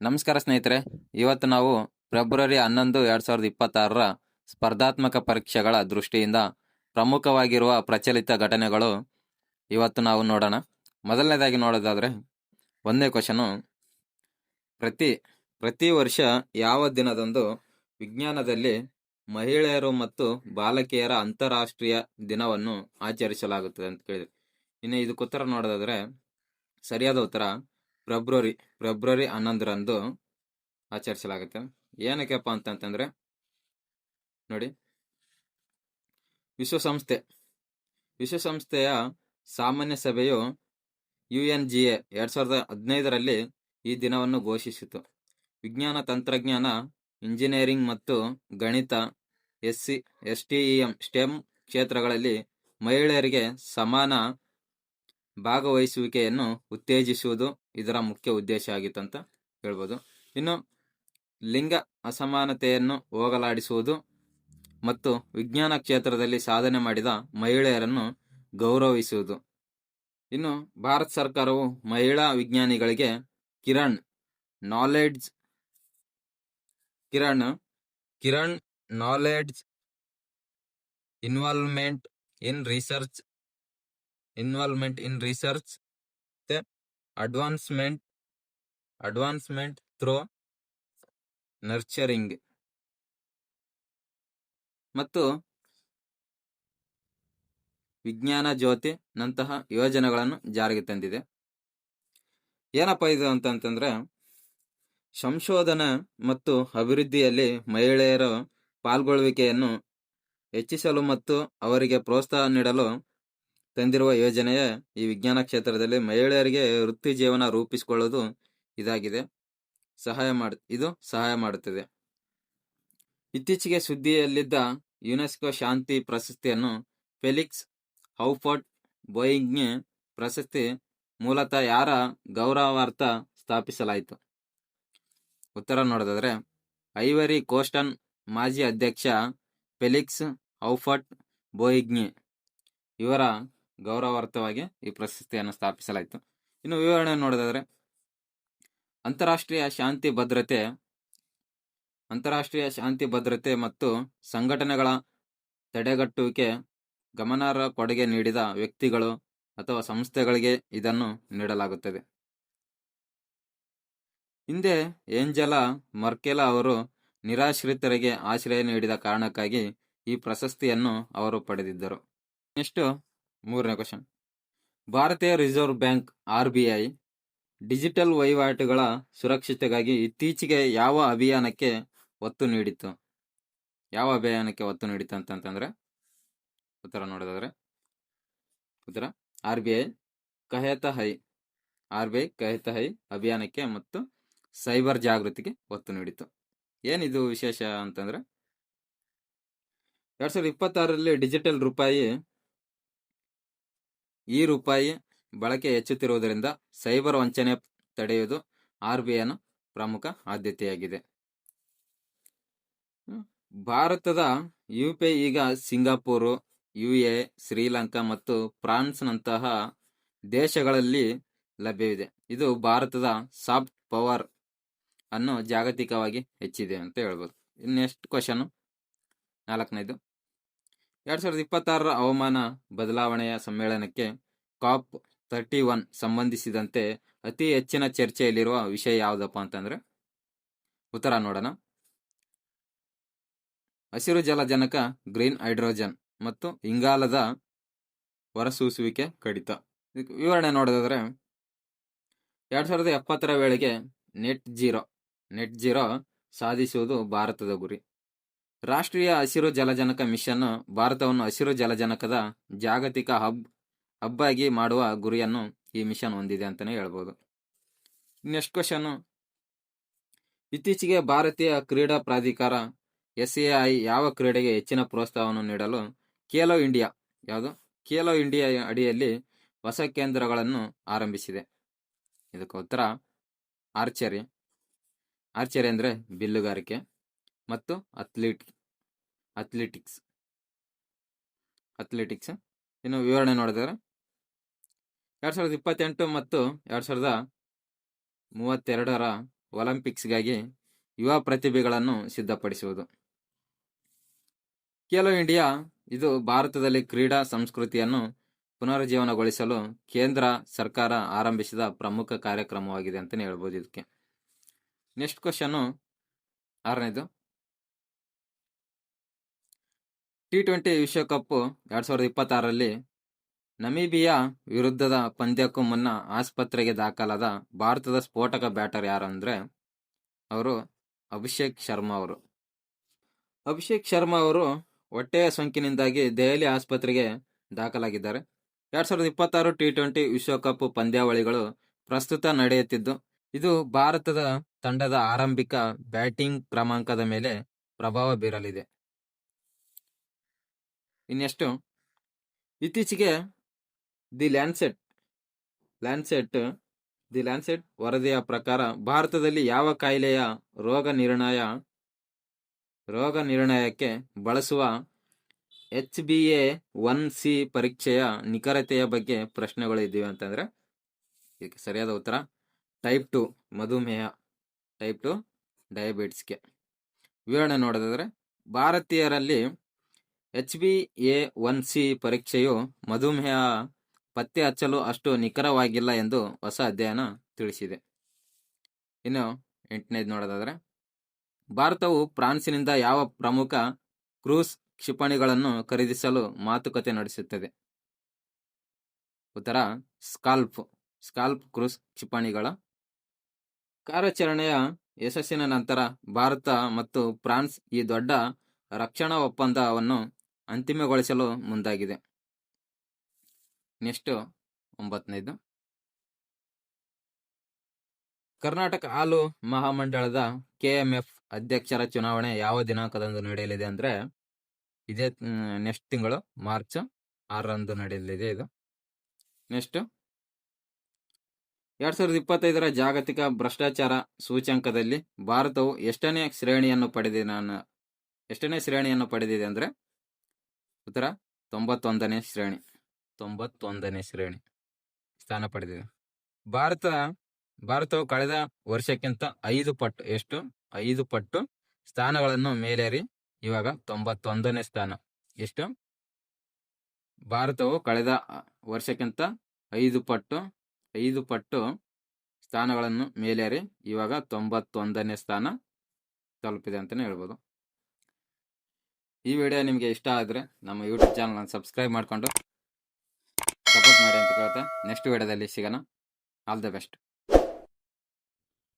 ನಮಸ್ಕಾರ ಸ್ನೇಹಿತರೆ, ಇವತ್ತು ನಾವು ಫೆಬ್ರವರಿ ಹನ್ನೊಂದು, ಎರಡ್ ಸಾವಿರದ ಇಪ್ಪತ್ತಾರರ ಸ್ಪರ್ಧಾತ್ಮಕ ಪರೀಕ್ಷೆಗಳ ದೃಷ್ಟಿಯಿಂದ ಪ್ರಮುಖವಾಗಿರುವ ಪ್ರಚಲಿತ ಘಟನೆಗಳು ಇವತ್ತು ನಾವು ನೋಡೋಣ. ಮೊದಲನೇದಾಗಿ ನೋಡೋದಾದರೆ ಒಂದನೇ ಕ್ವಶನು ಪ್ರತಿ ಪ್ರತಿ ವರ್ಷ ಯಾವ ದಿನದಂದು ವಿಜ್ಞಾನದಲ್ಲಿ ಮಹಿಳೆಯರು ಮತ್ತು ಬಾಲಕಿಯರ ಅಂತಾರಾಷ್ಟ್ರೀಯ ದಿನವನ್ನು ಆಚರಿಸಲಾಗುತ್ತದೆ ಅಂತ ಕೇಳಿದ್ರು. ಇನ್ನು ಇದಕ್ಕೆ ಉತ್ತರ ನೋಡೋದಾದರೆ, ಸರಿಯಾದ ಉತ್ತರ ಫೆಬ್ರವರಿ ಫೆಬ್ರವರಿ ಹನ್ನೊಂದರಂದು ಆಚರಿಸಲಾಗುತ್ತೆ. ಏನಕ್ಕೆಪ್ಪ ಅಂತಂತಂದ್ರೆ, ನೋಡಿ, ವಿಶ್ವಸಂಸ್ಥೆ, ವಿಶ್ವಸಂಸ್ಥೆಯ ಸಾಮಾನ್ಯ ಸಭೆಯು ಯು ಎನ್ ಜಿ ಎ ಎರಡು ಸಾವಿರದ ಹದಿನೈದರಲ್ಲಿ ಈ ದಿನವನ್ನು ಘೋಷಿಸಿತು. ವಿಜ್ಞಾನ, ತಂತ್ರಜ್ಞಾನ, ಇಂಜಿನಿಯರಿಂಗ್ ಮತ್ತು ಗಣಿತ S C S T E M STEM ಕ್ಷೇತ್ರಗಳಲ್ಲಿ ಮಹಿಳೆಯರಿಗೆ ಸಮಾನ ಭಾಗವಹಿಸುವಿಕೆಯನ್ನು ಉತ್ತೇಜಿಸುವುದು ಇದರ ಮುಖ್ಯ ಉದ್ದೇಶ ಆಗಿತ್ತು ಅಂತ ಹೇಳ್ಬೋದು. ಇನ್ನು ಲಿಂಗ ಅಸಮಾನತೆಯನ್ನು ಹೋಗಲಾಡಿಸುವುದು ಮತ್ತು ವಿಜ್ಞಾನ ಕ್ಷೇತ್ರದಲ್ಲಿ ಸಾಧನೆ ಮಾಡಿದ ಮಹಿಳೆಯರನ್ನು ಗೌರವಿಸುವುದು. ಇನ್ನು ಭಾರತ ಸರ್ಕಾರವು ಮಹಿಳಾ ವಿಜ್ಞಾನಿಗಳಿಗೆ Kiran knowledge Kiran Kiran knowledge involvement in research involvement in research advancement advancement through nurturing ಮತ್ತು ವಿಜ್ಞಾನ ಜ್ಯೋತಿ ನಂತಹ ಯೋಜನೆಗಳನ್ನು ಜಾರಿಗೆ ತಂದಿದೆ. ಏನಪ್ಪ ಇದು ಅಂತಂತಂದ್ರೆ, ಸಂಶೋಧನೆ ಮತ್ತು ಅಭಿವೃದ್ಧಿಯಲ್ಲಿ ಮಹಿಳೆಯರ ಪಾಲ್ಗೊಳ್ಳುವಿಕೆಯನ್ನು ಹೆಚ್ಚಿಸಲು ಮತ್ತು ಅವರಿಗೆ ಪ್ರೋತ್ಸಾಹ ನೀಡಲು ತಂದಿರುವ ಯೋಜನೆಯ ಈ ವಿಜ್ಞಾನ ಕ್ಷೇತ್ರದಲ್ಲಿ ಮಹಿಳೆಯರಿಗೆ ವೃತ್ತಿ ಜೀವನ ರೂಪಿಸಿಕೊಳ್ಳೋದು ಇದಾಗಿದೆ. ಸಹಾಯ ಮಾಡ, ಇದು ಸಹಾಯ ಮಾಡುತ್ತದೆ. ಇತ್ತೀಚೆಗೆ ಸುದ್ದಿಯಲ್ಲಿದ್ದ ಯುನೆಸ್ಕೋ ಶಾಂತಿ ಪ್ರಶಸ್ತಿಯನ್ನು ಫೆಲಿಕ್ಸ್ ಹೌಫರ್ಟ್ ಬೋಯಿಂಗ್ಗೆ ಪ್ರಶಸ್ತಿ ಮೂಲತಃ ಯಾರ ಗೌರವಾರ್ಥ ಸ್ಥಾಪಿಸಲಾಯಿತು? ಉತ್ತರ ನೋಡೋದಾದ್ರೆ, ಐವರಿ ಕೋಸ್ಟನ್ ಮಾಜಿ ಅಧ್ಯಕ್ಷ ಫೆಲಿಕ್ಸ್ ಹೌಫರ್ಟ್ ಬೋಯಿಗ್ನಿ ಇವರ ಗೌರವಾರ್ಥವಾಗಿ ಈ ಪ್ರಶಸ್ತಿಯನ್ನು ಸ್ಥಾಪಿಸಲಾಯಿತು. ಇನ್ನು ವಿವರಣೆ ನೋಡೋದಾದ್ರೆ, ಅಂತಾರಾಷ್ಟ್ರೀಯ ಶಾಂತಿ ಭದ್ರತೆ, ಅಂತಾರಾಷ್ಟ್ರೀಯ ಶಾಂತಿ ಭದ್ರತೆ ಮತ್ತು ಸಂಘಟನೆಗಳ ತಡೆಗಟ್ಟುವಿಕೆ, ಗಮನಾರ್ಹ ಕೊಡುಗೆ ನೀಡಿದ ವ್ಯಕ್ತಿಗಳು ಅಥವಾ ಸಂಸ್ಥೆಗಳಿಗೆ ಇದನ್ನು ನೀಡಲಾಗುತ್ತದೆ. ಹಿಂದೆ ಏಂಜಲಾ ಮರ್ಕೆಲಾ ಅವರು ನಿರಾಶ್ರಿತರಿಗೆ ಆಶ್ರಯ ನೀಡಿದ ಕಾರಣಕ್ಕಾಗಿ ಈ ಪ್ರಶಸ್ತಿಯನ್ನು ಅವರು ಪಡೆದಿದ್ದರು. ನೆಕ್ಸ್ಟ್ ಮೂರನೇ ಕ್ವಶನ್ ಭಾರತೀಯ reserve bank R B I digital ವಹಿವಾಟುಗಳ ಸುರಕ್ಷತೆಗಾಗಿ ಇತ್ತೀಚೆಗೆ ಯಾವ ಅಭಿಯಾನಕ್ಕೆ ಒತ್ತು ನೀಡಿತು ಯಾವ ಅಭಿಯಾನಕ್ಕೆ ಒತ್ತು ನೀಡಿತು ಅಂತಂತಂದ್ರೆ, ಉತ್ತರ ನೋಡೋದಾದ್ರೆ, ಉತ್ತರ R B I Kehta Hai R B I Kehta Hai ಅಭಿಯಾನಕ್ಕೆ ಮತ್ತು ಸೈಬರ್ ಜಾಗೃತಿಗೆ ಒತ್ತು ನೀಡಿತು ಏನಿದು ವಿಶೇಷ ಅಂತಂದ್ರೆ, ಎರಡ್ ಸಾವಿರದ ಇಪ್ಪತ್ತಾರರಲ್ಲಿ ಡಿಜಿಟಲ್ ರೂಪಾಯಿ ಈ ರೂಪಾಯಿ ಬಳಕೆ ಹೆಚ್ಚುತ್ತಿರುವುದರಿಂದ ಸೈಬರ್ ವಂಚನೆ ತಡೆಯುವುದು ಆರ್ ಬಿ ಐನ ಪ್ರಮುಖ ಆದ್ಯತೆಯಾಗಿದೆ. ಭಾರತದ ಯುಪಿಐ ಈಗ ಸಿಂಗಾಪುರ್ ಎ ಶ್ರೀಲಂಕಾ ಮತ್ತು ಫ್ರಾನ್ಸ್ನಂತಹ ದೇಶಗಳಲ್ಲಿ ಲಭ್ಯವಿದೆ. ಇದು ಭಾರತದ ಸಾಫ್ಟ್ ಪವರ್ ಅನ್ನು ಜಾಗತಿಕವಾಗಿ ಹೆಚ್ಚಿದೆ ಅಂತ ಹೇಳ್ಬೋದು. Next question? ನಾಲ್ಕನೇದು. ಎರಡ್ ಸಾವಿರದ ಇಪ್ಪತ್ತಾರರ ಹವಾಮಾನ ಬದಲಾವಣೆಯ ಸಮ್ಮೇಳನಕ್ಕೆ ಕಾಪ್ ತರ್ಟಿ ಒನ್ ಸಂಬಂಧಿಸಿದಂತೆ ಅತಿ ಹೆಚ್ಚಿನ ಚರ್ಚೆಯಲ್ಲಿರುವ ವಿಷಯ ಯಾವುದಪ್ಪ ಅಂತಂದ್ರೆ, ಉತ್ತರ ನೋಡೋಣ. ಹಸಿರು ಜಲಜನಕ, ಗ್ರೀನ್ ಹೈಡ್ರೋಜನ್ ಮತ್ತು ಇಂಗಾಲದ ಹೊರಸೂಸುವಿಕೆ ಕಡಿತ. ವಿವರಣೆ ನೋಡೋದಾದ್ರೆ, ಎರಡ್ ಸಾವಿರದ ಎಪ್ಪತ್ತರ ವೇಳೆಗೆ ನೆಟ್ ಜೀರೋ ನೆಟ್ ಜೀರೋ ಸಾಧಿಸುವುದು ಭಾರತದ ಗುರಿ. ರಾಷ್ಟ್ರೀಯ ಹಸಿರು ಜಲಜನಕ ಮಿಷನ್ ಭಾರತವನ್ನು ಹಸಿರು ಜಲಜನಕದ ಜಾಗತಿಕ ಹಬ್ ಆಗಿ ಮಾಡುವ ಗುರಿಯನ್ನು ಈ ಮಿಷನ್ ಹೊಂದಿದೆ ಅಂತಾನೆ ಹೇಳ್ಬೋದು. Next question. ಇತ್ತೀಚೆಗೆ ಭಾರತೀಯ ಕ್ರೀಡಾ ಪ್ರಾಧಿಕಾರ ಎಸ್ ಎ ಐ ಯಾವ ಕ್ರೀಡೆಗೆ ಹೆಚ್ಚಿನ ಪ್ರೋತ್ಸಾಹವನ್ನು ನೀಡಲು ಖೇಲೋ ಇಂಡಿಯಾ, ಯಾವುದು? ಖೇಲೋ ಇಂಡಿಯಾ ಅಡಿಯಲ್ಲಿ ಹೊಸ ಕೇಂದ್ರಗಳನ್ನು ಆರಂಭಿಸಿದೆ. ಇದಕ್ಕೆ ಉತ್ತರ ಆರ್ಚರಿ. ಆರ್ಚರಿ ಅಂದರೆ ಬಿಲ್ಲುಗಾರಿಕೆ. ಮತ್ತು ಅಥ್ಲೀಟ್ ಅಥ್ಲೆಟಿಕ್ಸ್ ಅಥ್ಲೆಟಿಕ್ಸ್ ಇನ್ನು ವಿವರಣೆ ನೋಡಿದರೆ ಎರಡು ಸಾವಿರದ ಇಪ್ಪತ್ತೆಂಟು ಮತ್ತು ಎರಡು ಸಾವಿರದ ಮೂವತ್ತೆರಡರ ಒಲಿಂಪಿಕ್ಸ್ಗಾಗಿ ಯುವ ಪ್ರತಿಭೆಗಳನ್ನು ಸಿದ್ಧಪಡಿಸುವುದು. ಖೇಲೋ ಇಂಡಿಯಾ ಇದು ಭಾರತದಲ್ಲಿ ಕ್ರೀಡಾ ಸಂಸ್ಕೃತಿಯನ್ನು ಪುನರುಜ್ಜೀವನಗೊಳಿಸಲು ಕೇಂದ್ರ ಸರ್ಕಾರ ಆರಂಭಿಸಿದ ಪ್ರಮುಖ ಕಾರ್ಯಕ್ರಮವಾಗಿದೆ ಅಂತಲೇ ಹೇಳ್ಬೋದು ಇದಕ್ಕೆ. ನೆಕ್ಸ್ಟ್ ಕ್ವಶನ್ನು ಆರನೇದು. ಟಿ ಟ್ವೆಂಟಿ ವಿಶ್ವಕಪ್ ಎರಡ್ ಸಾವಿರದ ಇಪ್ಪತ್ತಾರರಲ್ಲಿ ನಮೀಬಿಯಾ ವಿರುದ್ಧದ ಪಂದ್ಯಕ್ಕೂ ಮುನ್ನ ಆಸ್ಪತ್ರೆಗೆ ದಾಖಲಾದ ಭಾರತದ ಸ್ಫೋಟಕ ಬ್ಯಾಟರ್ ಯಾರು ಅಂದ್ರೆ ಅವರು ಅಭಿಷೇಕ್ ಶರ್ಮಾ ಅವರು. ಅಭಿಷೇಕ್ ಶರ್ಮಾ ಅವರು ಹೊಟ್ಟೆಯ ಸೋಂಕಿನಿಂದಾಗಿ ದೆಹಲಿ ಆಸ್ಪತ್ರೆಗೆ ದಾಖಲಾಗಿದ್ದಾರೆ. ಎರಡ್ ಸಾವಿರದ ಇಪ್ಪತ್ತಾರು ಟಿ ಟ್ವೆಂಟಿ ವಿಶ್ವಕಪ್ ಪಂದ್ಯಾವಳಿಗಳು ಪ್ರಸ್ತುತ ನಡೆಯುತ್ತಿದ್ದು, ಇದು ಭಾರತದ ತಂಡದ ಆರಂಭಿಕ ಬ್ಯಾಟಿಂಗ್ ಕ್ರಮಾಂಕದ ಮೇಲೆ ಪ್ರಭಾವ ಬೀರಲಿದೆ. ಇನ್ನೆಷ್ಟು? ಇತ್ತೀಚೆಗೆ the Lancet Lancet, the Lancet ವರದಿಯ ಪ್ರಕಾರ ಭಾರತದಲ್ಲಿ ಯಾವ ಕಾಯಿಲೆಯ ರೋಗ ನಿರ್ಣಯ, ರೋಗ ನಿರ್ಣಯಕ್ಕೆ ಬಳಸುವ H B A one C ಪರೀಕ್ಷೆಯ ನಿಖರತೆಯ ಬಗ್ಗೆ ಪ್ರಶ್ನೆಗಳು ಇದ್ದೀವಿ ಅಂತಂದರೆ ಇದಕ್ಕೆ ಸರಿಯಾದ ಉತ್ತರ, ಟೈಪ್ ಟು ಮಧುಮೇಹ, ಟೈಪ್ ಟು ಡಯಾಬಿಟಿಸ್ಗೆ. ವಿವರಣೆ ನೋಡೋದಾದರೆ, ಭಾರತೀಯರಲ್ಲಿ H B A one C ಪರೀಕ್ಷೆಯು ಮಧುಮೇಹ ಪತ್ತೆ ಹಚ್ಚಲು ಅಷ್ಟು ನಿಖರವಾಗಿಲ್ಲ ಎಂದು ಹೊಸ ಅಧ್ಯಯನ ತಿಳಿಸಿದೆ. ಇನ್ನು ಎಂಟನೇದು ನೋಡೋದಾದರೆ, ಭಾರತವು ಫ್ರಾನ್ಸಿನಿಂದ ಯಾವ ಪ್ರಮುಖ ಕ್ರೂಸ್ ಕ್ಷಿಪಣಿಗಳನ್ನು ಖರೀದಿಸಲು ಮಾತುಕತೆ ನಡೆಸುತ್ತದೆ? ಉತ್ತರ, ಸ್ಕಾಲ್ಪ್. ಸ್ಕಾಲ್ಪ್ ಕ್ರೂಸ್ ಕ್ಷಿಪಣಿಗಳ ಕಾರ್ಯಾಚರಣೆಯ ಯಶಸ್ಸಿನ ನಂತರ ಭಾರತ ಮತ್ತು ಫ್ರಾನ್ಸ್ ಈ ದೊಡ್ಡ ರಕ್ಷಣಾ ಒಪ್ಪಂದವನ್ನು ಅಂತಿಮಗೊಳಿಸಲು ಮುಂದಾಗಿದೆ. ನೆಕ್ಸ್ಟ್ ಒಂಬತ್ತನೈದು. ಕರ್ನಾಟಕ ಹಾಲು ಮಹಾಮಂಡಳದ ಕೆಎಂಎಫ್ ಅಧ್ಯಕ್ಷರ ಚುನಾವಣೆ ಯಾವ ದಿನಾಂಕದಂದು ನಡೆಯಲಿದೆ ಅಂದರೆ, ಇದೇ ನೆಕ್ಸ್ಟ್ ತಿಂಗಳು ಮಾರ್ಚ್ ಆರರಂದು ನಡೆಯಲಿದೆ ಇದು. ನೆಕ್ಸ್ಟ್ ಎರಡ್ ಸಾವಿರದ ಇಪ್ಪತ್ತೈದರ ಜಾಗತಿಕ ಭ್ರಷ್ಟಾಚಾರ ಸೂಚ್ಯಂಕದಲ್ಲಿ ಭಾರತವು ಎಷ್ಟನೇ ಶ್ರೇಣಿಯನ್ನು ಪಡೆದಿದೆ ನಾನು, ಎಷ್ಟನೇ ಶ್ರೇಣಿಯನ್ನು ಪಡೆದಿದೆ ಅಂದ್ರೆ ಉತ್ತರ ತೊಂಬತ್ತೊಂದನೇ ಶ್ರೇಣಿ. ತೊಂಬತ್ತೊಂದನೇ ಶ್ರೇಣಿ. ಸ್ಥಾನ ಪಡೆದಿದೆ. ಭಾರತ, ಭಾರತವು ಕಳೆದ ವರ್ಷಕ್ಕಿಂತ ಐದು ಪಟ್ಟು, ಎಷ್ಟು? ಐದು ಪಟ್ಟು ಸ್ಥಾನಗಳನ್ನು ಮೇಲೇರಿ. ಇವಾಗ ತೊಂಬತ್ತೊಂದನೇ ಸ್ಥಾನ. ಎಷ್ಟು? ಭಾರತವು ಕಳೆದ ವರ್ಷಕ್ಕಿಂತ ಐದು ಪಟ್ಟು ಐದು ಪಟ್ಟು ಸ್ಥಾನಗಳನ್ನು ಮೇಲೇರಿ. ಇವಾಗ ತೊಂಬತ್ತೊಂದನೇ ಸ್ಥಾನ ತಲುಪಿದೆ ಅಂತಲೇ ಹೇಳ್ಬೋದು. ಈ ವಿಡಿಯೋ ನಿಮಗೆ ಇಷ್ಟ ಆದರೆ ನಮ್ಮ ಯೂಟ್ಯೂಬ್ ಚಾನಲ್ನ ಸಬ್ಸ್ಕ್ರೈಬ್ ಮಾಡಿಕೊಂಡು ಸಪೋರ್ಟ್ ಮಾಡಿ ಅಂತ ಕೇಳ್ತಾ ನೆಕ್ಸ್ಟ್ ವಿಡಿಯೋದಲ್ಲಿ ಸಿಗೋಣ. All the best